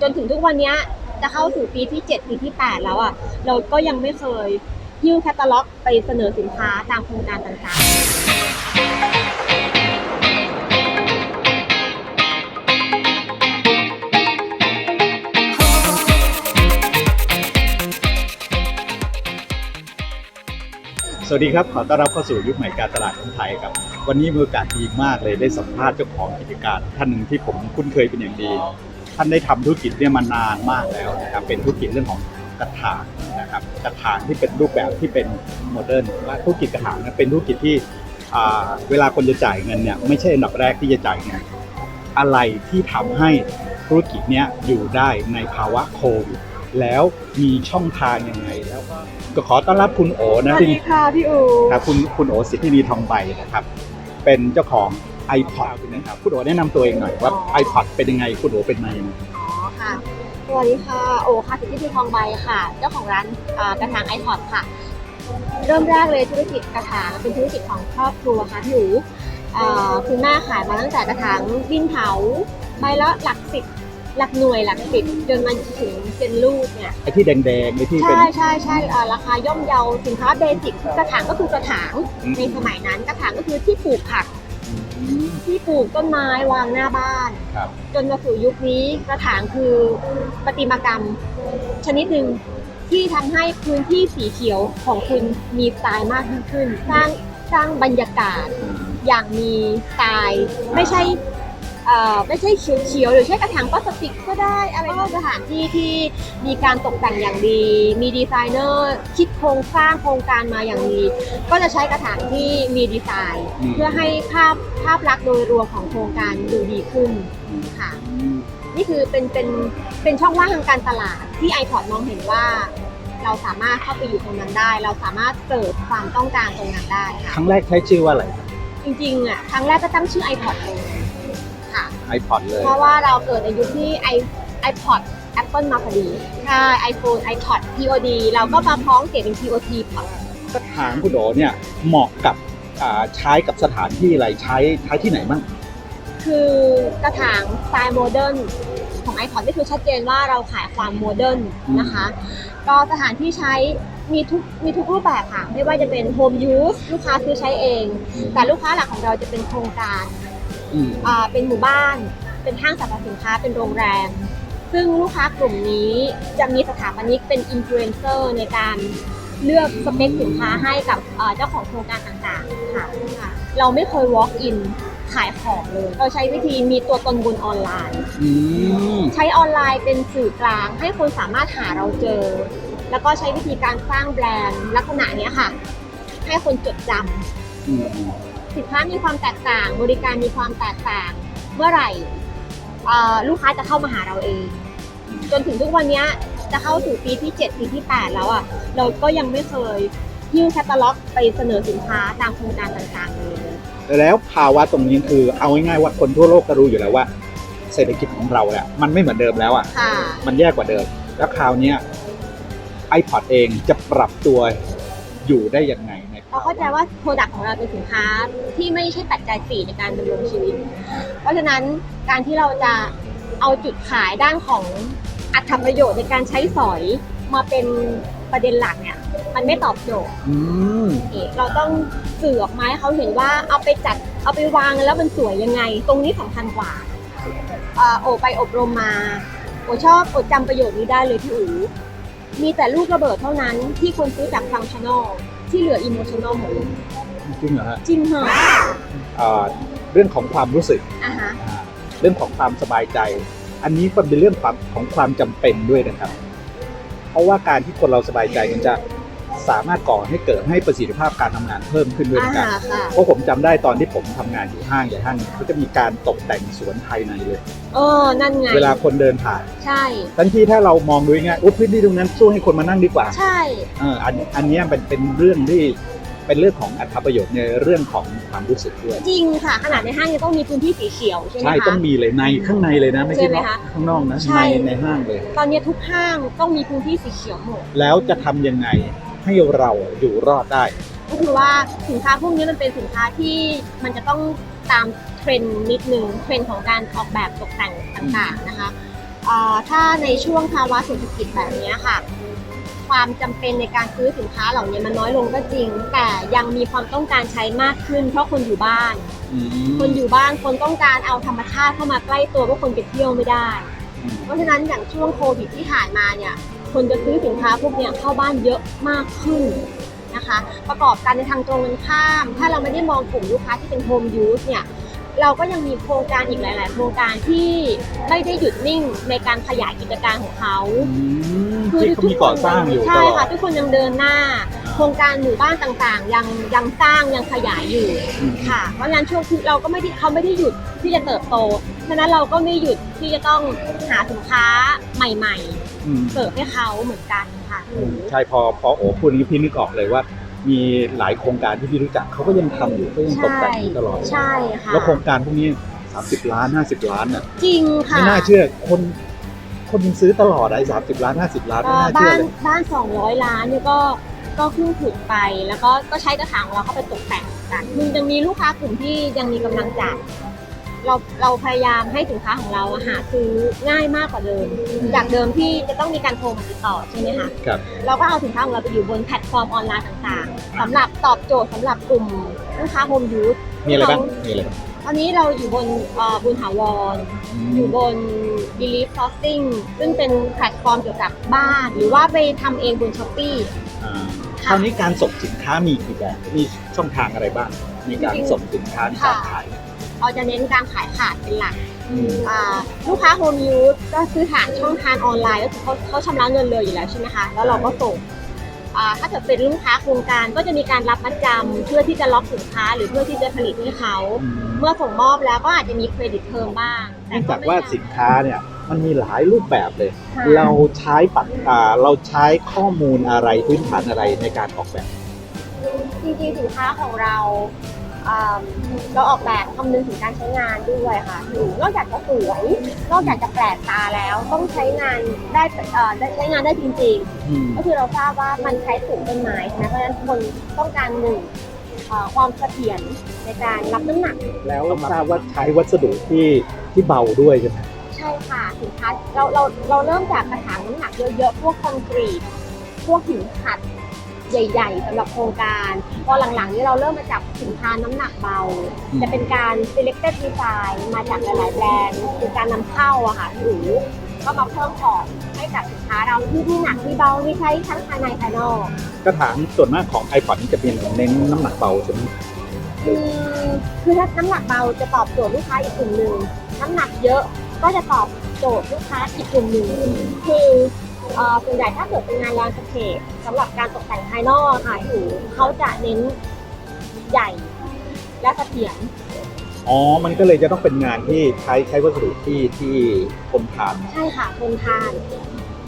จนถึงทุกวันนี้จะเข้าสู่ปีที่ 7 ปีที่ 8 แล้วอะเราก็ยังไม่เคยยื่นแคตตาล็อกไปเสนอสินค้าตามโครงการต่างๆสวัสดีครับ ขอต้อนรับเข้าสู่ยุคใหม่การตลาดของไทยครับ วันนี้มีโอกาสดีมากเลยได้สัมภาษณ์เจ้าของกิจการท่านหนึ่งที่ผมคุ้นเคยเป็นอย่างดี ท่านได้ทำธุรกิจเนี่ยมานานมากแล้วนะครับเป็นธุรกิจเรื่องของกระถางนะครับกระถางที่เป็นรูปแบบที่เป็นโมเดิร์นและธุรกิจกระถางเนี่ยเป็นธุรกิจที่อ่าเวลาคนจะจ่ายเงินเนี่ยไม่ใช่อันดับแรกที่จะจ่ายเงินอะไรที่ทำให้ธุรกิจเนี้ยอยู่ได้ในภาวะโควิดแล้วมีช่องทางยังไงแล้วก็ก็ขอต้อนรับคุณโอสนะวัสที่ดีค่ะพี่อูครับคุณคุณโอสิทธินีทองใบนะครับ เป็นเจ้าของ iPod นะครับคุณโอแนะนำตัวเองหน่อยว่า iPod เป็นยังไงคุณโอเป็นมายังไงอ๋อค่ะสวัสดีค่ะโอค่ะสิทธิพีทองใบค่ะ เจ้าของร้านอ่ากระถางไอพอดค่ะ เริ่มแรกเลยธุรกิจกระถางเป็นธุรกิจของครอบครัวค่ะพี่อูอ่าคุณแม่ขายมาตั้งแต่กระถางดินเผาใบละหลักสิบหลักหน่วยหลักสิบจนมาถึงเป็นลูกเนี่ย ไอ้ที่แดงๆไอ้ที่เป็น ใช่ใช่ใช่เอ่อราคาย่อมเยาสินค้าเบสิกกระถางก็คือกระถางอืม ในสมัยนั้นกระถางก็คือที่ปลูกผัก ที่ปลูกต้นไม้วางหน้าบ้าน ครับ จนมาสู่ยุคนี้กระถางคือประติมากรรม ชนิดหนึ่งที่ทำให้พื้นที่สีเขียวของคุณมีสไตล์มากยิ่งขึ้น สร้างสร้างบรรยากาศอย่างมีสไตล์ ไม่ใช่ เอ่อไม่ใช่เขียวๆหรือใช้กระถางพลาสติกก็ได้อะไรก็สถานที่ที่มีการตกแต่งอย่างดี มีดีไซเนอร์คิดโครงสร้างโครงการมาอย่างดี ก็จะใช้กระถางที่มีดีไซน์ อืม เพื่อให้ภาพภาพลักษณ์โดยรวมของโครงการดูดีขึ้นค่ะ อืม นี่คือเป็นเป็นเป็นช่องว่างทางการตลาดที่ iPod มองเห็นว่า เราสามารถเข้าไปอยู่ตรงนั้นได้ เราสามารถเสิร์ฟความต้องการตรงนั้นได้คค่ะรั้งแรกใช้ชื่อว่าอะไร จริงๆอะครั้งแรกก็ตั้งชื่อ iPod เลยค่ะ iPod เลย เพราะว่าเราเกิดในยุคที่ i iPod Apple มาพอดีใช่ iPhone iPod POD เราก็มาพ้องเสียงเป็น POT พอดกระถางคุณโอเนี่ยเหมาะกับอ่าใช้กับสถานที่อะไรใช้ใช้ที่ไหนบ้าง คือกระถางสไตล์โมเดิร์นของ iPod นี่คือชัดเจนว่าเราขายความโมเดิร์นนะคะ ก็สถานที่ใช้มีทุกมีทุกรูปแบบค่ะ ไม่ว่าจะเป็น Home Use ลูกค้าซื้อใช้เอง แต่ลูกค้าหลักของเราจะเป็นโครงการ อืมอ่าเป็นหมู่บ้าน เป็นห้างสรรพสินค้า เป็นโรงแรม ซึ่งลูกค้ากลุ่มนี้จะมีสถาปนิกเป็นอินฟลูเอนเซอร์ในการเลือกสเปคสินค้าให้กับเอ่อเจ้าของโครงการต่างๆค่ะค่ะ เราไม่เคย walk in ขายของเลย เราใช้วิธีมีตัวตนบนออนไลน์อืมใช้ออนไลน์เป็นสื่อกลาง ให้คนสามารถหาเราเจอ แล้วก็ใช้วิธีการสร้างแบรนด์ลักษณะเนี้ยค่ะ ให้คนจดจำอืม สินค้ามีความแตกต่าง บริการมีความแตกต่าง เมื่อไหร่เอ่อลูกค้าจะเข้ามาหาเราเอง จนถึงทุกวันเนี้ยจะเข้าสู่ปีที่ 7 ปีที่ 8 แล้วอะ เราก็ยังไม่เคยยื่นแคตตาล็อกไปเสนอสินค้าตามโครงการต่างๆเลยแล้วภาวะตรงนี้คือเอาง่ายๆว่าคนทั่วโลกก็รู้อยู่แล้วว่า เศรษฐกิจของเราเนี่ยมันไม่เหมือนเดิมแล้วอะค่ะ มันแย่กว่าเดิม แล้วคราวเนี้ย iPod เองจะปรับตัวอยู่ได้ยังไงใน เราเข้าใจว่าโปรดักต์ของเราเป็นสินค้าที่ไม่ใช่ปัจจัยสี่ในการดำรงชีวิต เพราะฉะนั้นการที่เราจะเอาจุดขายด้านของอัตประโยชน์ในการใช้สอยมาเป็นประเด็นหลักเนี่ย มันไม่ตอบโจทย์อืมเอกเราต้องสื่อออกมาให้เขาเห็นว่าเอาไปจัดเอาไปวางแล้วมันสวยยังไง ตรงนี้สำคัญกว่าอ่าโอไปอบรมมา โอชอบโอจำประโยชน์นี้ได้เลยพี่อู๋มีแต่ลูกระเบิดเท่านั้นที่คนซื้อจากฟังชั่นอล ที่เหลืออิโมชั่นอลหมดเลยจริงเหรอฮะจริงเหรออ่าเรื่องของความรู้สึกอะฮะอ่าเรื่องของความสบายใจ อันนี้ก็เป็นเรื่องความของความจำเป็นด้วยนะครับ เพราะว่าการที่คนเราสบายใจมันจะ สามารถก่อให้เกิดให้ประสิทธิภาพการทำงานเพิ่มขึ้นด้วยเหมือนกัน อ่าค่ะ เพราะผมจำได้ตอนที่ผมทำงานอยู่ห้างใหญ่ห้างหนึ่งเขาจะมีการตกแต่งสวนภายในเลย เออนั่นไง เวลาคนเดินผ่านใช่ ทันทีถ้าเรามองดูง่ายๆอุ๊ยพื้นที่ตรงนั้นสู้ให้คนมานั่งดีกว่า ใช่ เอออันอันเนี้ยเป็นเป็นเรื่องที่เป็นเรื่องของอัตประโยชน์ในเรื่องของความรู้สึกด้วย จริงค่ะ ขนาดในห้างยังต้องมีพื้นที่สีเขียวใช่ไหมใช่คะต้องมีเลยในข้างในเลยนะไม่ใช่ใช่ไหมนอกคะข้างนอกนะใช่ ในในห้างเลย ตอนนี้ทุกห้างต้องมีพื้นที่สีเขียวหมด แล้วจะทำยังไง ให้เราอยู่รอดได้ ก็คือว่าสินค้าพวกนี้มันเป็นสินค้าที่มันจะต้องตามเทรนด์นิดนึงเทรนด์ของการออกแบบตกแต่งต่างๆนะคะอ่าถ้าในช่วงภาวะเศรษฐกิจแบบเนี้ยค่ะ ความจำเป็นในการซื้อสินค้าเหล่านี้มันน้อยลงก็จริง แต่ยังมีความต้องการใช้มากขึ้น เพราะคนอยู่บ้านอืมคนอยู่บ้านคนต้องการเอาธรรมชาติเข้ามาใกล้ตัวเพราะคนไปเที่ยวไม่ได้อืมเพราะฉะนั้นอย่างช่วงโควิดที่ผ่านมาเนี่ย คนจะซื้อสินค้าพวกเนี้ยเข้าบ้านเยอะมากขึ้นนะคะ ประกอบกันในทางตรงกันข้าม ถ้าเราไม่ได้มองกลุ่มลูกค้าที่เป็นโฮมยูสเนี่ยเราก็ยังมีโครงการอีกหลาย ๆ โครงการที่ไม่ได้หยุดนิ่งในการขยายกิจการของเขาอืมที่เขามีก่อสร้างอยู่ตใช่ลอค่ะดทุกคนยังเดินหน้า โครงการหมู่บ้านต่างๆ ยังยังสร้างยังขยายอยู่อืมค่ะเพราะฉะนั้นช่วงที่เราก็ไม่ได้เขาไม่ได้หยุดที่จะเติบโตฉะนั้นเราก็ไม่หยุดที่จะต้องหาสินค้าใหม่ อืมๆเสิร์ฟให้เขาเหมือนกันค่ะใช่พอพอโอ้พูดนี้พี่นึกออกเลยว่า มีหลายโครงการที่พี่รู้จักเขาก็ยังทำอยู่ก็ยังตกแต่งอยู่ตลอด ใช่ค่ะแล้วโครงการพวกนี้ 30 ล้าน 50 ล้านน่ะจริงค่ะไม่น่าเชื่อคนคนยังซื้อตลอดไอ้สามสิบล้าน50ล้านไม่เอ่อน่าเชื่อบ้านเลยบ้าน200 ล้านเนี่ยก็ก็เพิ่งถูกไป แล้วก็ก็ใช้กระถางของเราเข้าไปตกแต่งกันมันยังมีลูกค้ากลุ่มที่ยังมีกำลังจ่าย เราเราพยายามให้สินค้าของเราอะหาซื้อง่ายมากกว่าเดิม จากเดิมที่จะต้องมีการโทรมาติดต่อใช่ไหมคะครับ เราก็เอาสินค้าของเราไปอยู่บนแพลตฟอร์มออนไลน์ต่างๆสำหรับตอบโจทย์สำหรับกลุ่มลูกค้าโฮมยูสมีอะไรบ้าง มีอะไรบ้าง ตอนนี้เราอยู่บนเอ่อบุญถาวร อยู่บน Belief Sourcing ซึ่งเป็นแพลตฟอร์มเกี่ยวกับบ้าน หรือว่าไปทำเองบน s h อ p e e อ่าคราวนี้การส่งสินค้ามีกี่แบบ มีช่องทางอะไรบ้าง มีการส่งสินค้าในการขาย เราจะเน้นการขายขาดเป็นหลักอืมอ่าลูกค้าโฮมยูสก็ซื้อผ่านช่องทางออนไลน์ก็คือเขาเขาชำระเงินเลยอยู่แล้วใช่ไหมคะแล้วเราก็ส่งอ่าถ้าเกิดเป็นลูกค้าโครงการก็จะมีการรับมัดจำเพื่อที่จะล็อกสินค้าหรือเพื่อที่จะผลิตให้เขาอืมเมื่อส่งมอบแล้วก็อาจจะมีเครดิตเทอมบ้างเนื่องจากว่าสินค้าเนี่ยมันมีหลายรูปแบบเลยค่ะเราใช้ปักอ่าเราใช้ข้อมูลอะไรพื้นฐานอะไรในการออกแบบ จริงๆสินค้าของเราอ่า เราออกแบบคำนึงถึงการใช้งานด้วยค่ะหรือนอกจากจะสวยนอกจากจะแปลกตาแล้วต้องใช้งานได้เอ่อได้ใช้งานได้จริงอืมๆก็คือเราทราบว่ามันใช้ปลูกต้นไม้ใช่ไหมเพราะฉะนั้นคนต้องการหนึ่งเอ่อความเสถียรในการรับน้ำหนัก แล้วทราบว่าใช้วัสดุที่ที่เบาด้วยใช่ไหมใช่ค่ะสินค้าเราเราเราเริ่มจากกระถางน้ำหนักเยอะๆพวกคอนกรีตพวกหินขัด ใหญ่ ๆสำหรับโครงการพอหลังๆนี้เราเริ่มมาจับสินค้าน้ำหนักเบาอืมจะเป็นการ selected design มาจากหลายๆแบรนด์คือการนำเข้าอะค่ะหรือก็มาเพิ่มพอร์ตให้กับสินค้าเราที่ที่หนักที่เบาที่ใช้ทั้งภายในภายนอกกระถางส่วนมากของไอ o d นี่จะเป็นเน้นน้ำหนักเบาใช่ไหมอืมคือถ้าน้ำหนักเบาจะตอบโจทย์ลูกค้าอีกกลุ่มหนึ่งน้ำหนักเยอะก็จะตอบโจทย์ลูกค้าอีกกลุ่มหนึ่งคือเอ่อ ส่วนใหญ่ถ้าเกิดเป็นงานแลนด์สเคปสำหรับการตกแต่งภายนอกค่ะอยู่เขาจะเน้นใหญ่และเสถียรอ๋อ มันก็เลยจะต้องเป็นงานที่ใช้ใช้วัสดุที่ที่ทนทาน ใช่ค่ะทนทาน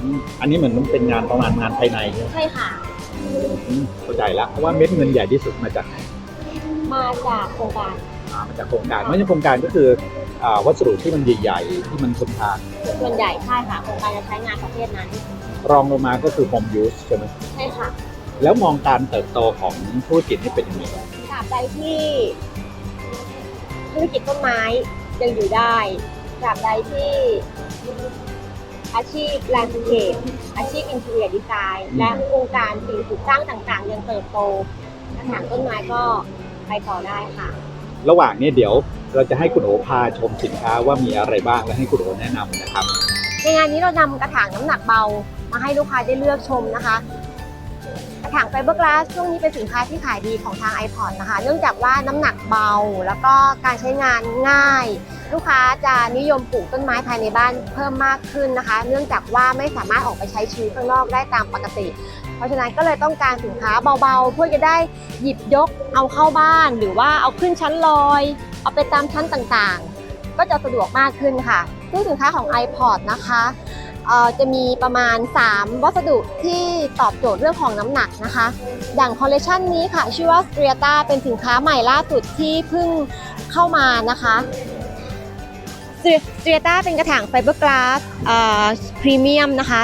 อืมอันนี้เหมือนมันเป็นงานประมาณงานภายในใช่ไหมใช่ค่ะอืมเข้าใจแล้วเพราะว่าเม็ดเงินใหญ่ที่สุดมาจากไหนมาจากโครงการ อ่ามาจากโครงการไม่ใช่โครงการก็คืออ่าวัสดุที่มันใหญ่ๆที่มันทนทานส่วนใหญ่ใช่ค่ะโครงการจะใช้งานประเภทนั้น รองลงมาก็คือ home use ใช่ไหมใช่ค่ะ แล้วมองการเติบโตของธุรกิจนี่เป็นยังไงตราบใดที่ธุรกิจต้นไม้ยังอยู่ได้ตราบใดที่อาชีพแลนด์สเคปอาชีพอินเทอร์เนียดีไซน์และโครงการสิ่งปลูกสร้างต่างๆ ยังเติบโตกระถางต้นไม้ก็ไปต่อได้ค่ะ ระหว่างนี้เดี๋ยวเราจะให้คุณโอพาชมสินค้าว่ามีอะไรบ้างและให้คุณโอแนะนำนะครับ ในงานนี้เรานำกระถางน้ำหนักเบา มาให้ลูกค้าได้เลือกชมนะคะ กระถางไฟเบอร์กลาสช่วงนี้เป็นสินค้าที่ขายดีของทาง iPod นะคะ เนื่องจากว่าน้ำหนักเบา แล้วก็การใช้งานง่าย ลูกค้าจะนิยมปลูกต้นไม้ภายในบ้านเพิ่มมากขึ้นนะคะ เนื่องจากว่าไม่สามารถออกไปใช้ชีวิตข้างนอกได้ตามปกติ ราะฉะนั้นก็เลยต้องการสินค้าเบาๆ เพื่อจะได้หยิบยกเอาเข้าบ้าน หรือว่าเอาขึ้นชั้นลอย เอาไปตามชั้นต่างๆ ก็จะสะดวกมากขึ้นค่ะ ซึ่งสินค้าของ iPod นะคะจะมีประมาณ 3 วัสดุที่ตอบโจทย์เรื่องของน้ำหนักนะคะ อย่างคอลเลคชันนี้ค่ะ ชื่อว่า s t r i a t a เป็นสินค้าใหม่ล่าสุดที่เพิ่งเข้ามานะคะ s t r i a t a เป็นกระถางไฟเบอร์กลาสพรีเมียมนะคะ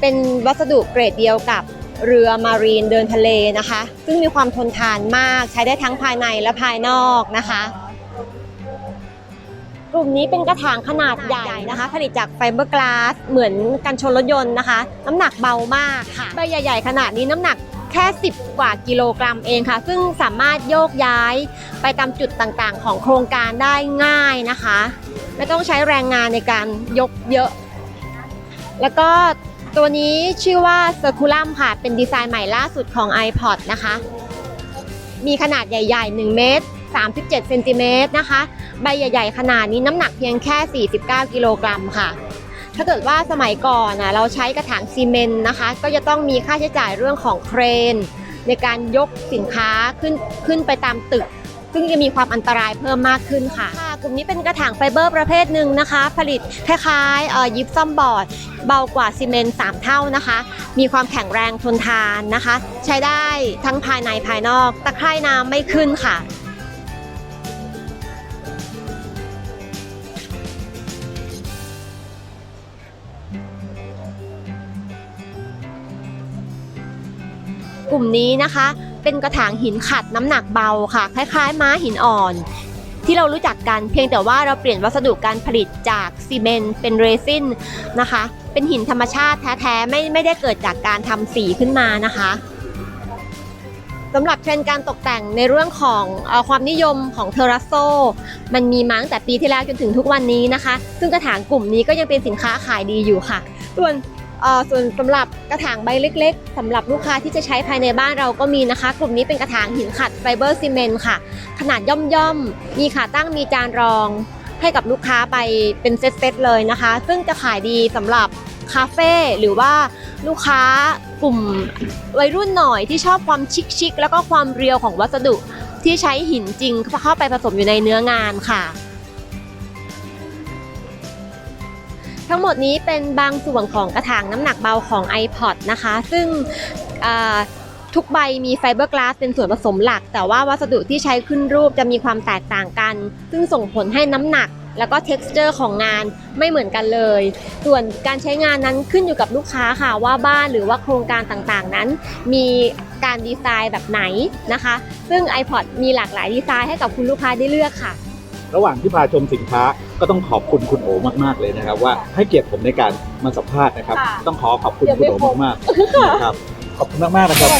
เป็นวัสดุเกรดเดียวกับเรือมารีนเดินทะเลนะคะ ซึ่งมีความทนทานมากใช้ได้ทั้งภายในและภายนอกนะคะ กลุ่มนี้เป็นกระถางขนาดใหญ่นะคะ ผลิตจากไฟเบอร์กลาสเหมือนกันชนรถยนต์นะคะ น้ำหนักเบามากค่ะใบใหญ่ ๆ ขนาดนี้น้ำหนักแค่ 10 กว่ากิโลกรัมเองค่ะ ซึ่งสามารถโยกย้ายไปตามจุดต่างๆ ของโครงการได้ง่ายนะคะ ไม่ต้องใช้แรงงานในการยกเยอะ แล้วก็ ตัวนี้ชื่อว่า Circulum ค่ะ เป็นดีไซน์ใหม่ล่าสุดของ iPod นะคะ มีขนาดใหญ่ๆ 1 เมตร 37เซนติเมตรนะคะ ใบใหญ่ๆ ขนาดนี้น้ำหนักเพียงแค่ 49 กิโลกรัมค่ะ ถ้าเกิดว่าสมัยก่อนนะเราใช้กระถางซีเมนต์นะคะ ก็จะต้องมีค่าใช้จ่ายเรื่องของเครน ในการยกสินค้าขึ้นขึ้นไปตามตึก ซึ่งจะมีความอันตรายเพิ่มมากขึ้นค่ะค่ะ กลุ่มนี้เป็นกระถางไฟเบอร์ประเภทหนึ่งนะคะ ผลิตคล้ายๆยิปซัมบอร์ด เบากว่าซีเมนต์3เท่านะคะ มีความแข็งแรงทนทานนะคะ ใช้ได้ทั้งภายในภายนอก ตะไคร่น้ำไม่ขึ้นค่ะกลุ่มนี้นะคะ เป็นกระถางหินขัดน้ำหนักเบาค่ะ คล้ายๆ ม้าหินอ่อน ที่เรารู้จักกันเพียงแต่ว่าเราเปลี่ยนวัสดุการผลิตจากซีเมนต์เป็นเรซินนะคะ เป็นหินธรรมชาติแท้ๆไม่ไม่ได้เกิดจากการทำสีขึ้นมานะคะสำหรับเทรนด์การตกแต่งในเรื่องของอความนิยมของเทอรัสโซ มันมีมาตั้งแต่ปีที่แล้วจนถึงทุกวันนี้นะคะ ซึ่งกระถางกลุ่มนี้ก็ยังเป็นสินค้าขายดีอยู่ค่ะ ส่วน ส่วนสำหรับกระถางใบเล็ก ๆสำหรับลูกค้าที่จะใช้ภายในบ้านเราก็มีนะคะ กลุ่มนี้เป็นกระถางหินขัดไฟเบอร์ซีเมนต์ค่ะ ขนาดย่อมๆ มีขาตั้งมีจานรองให้กับลูกค้าไปเป็นเซตๆเลยนะคะ ซึ่งจะขายดีสำหรับคาเฟ่หรือว่าลูกค้ากลุ่มวัยรุ่นหน่อยที่ชอบความชิคๆแล้วก็ความเรียวของวัสดุที่ใช้หินจริงเข้าไปผสมอยู่ในเนื้องานค่ะ ทั้งหมดนี้เป็นบางส่วนของกระถางน้ำหนักเบาของ iPod นะคะ ซึ่งทุกใบมีไฟเบอร์กลาสเป็นส่วนผสมหลัก แต่ว่าวัสดุที่ใช้ขึ้นรูปจะมีความแตกต่างกัน ซึ่งส่งผลให้น้ำหนักแล้วก็ texture ของงานไม่เหมือนกันเลย ส่วนการใช้งานนั้นขึ้นอยู่กับลูกค้าค่ะว่าบ้านหรือว่าโครงการต่างๆนั้น มีการดีไซน์แบบไหนนะคะ ซึ่ง iPod มีหลากหลายดีไซน์ให้กับคุณลูกค้าได้เลือกค่ะ ระหว่างที่พาชมสินค้าก็ต้องขอบคุณคุณโอมากๆเลยนะครับ ว่าให้เกียรติผมในการมาสัมภาษณ์นะครับ ค่ะต้องขอขอบคุณคุณโอมากๆนะครับขอบคุณมากๆนะครับ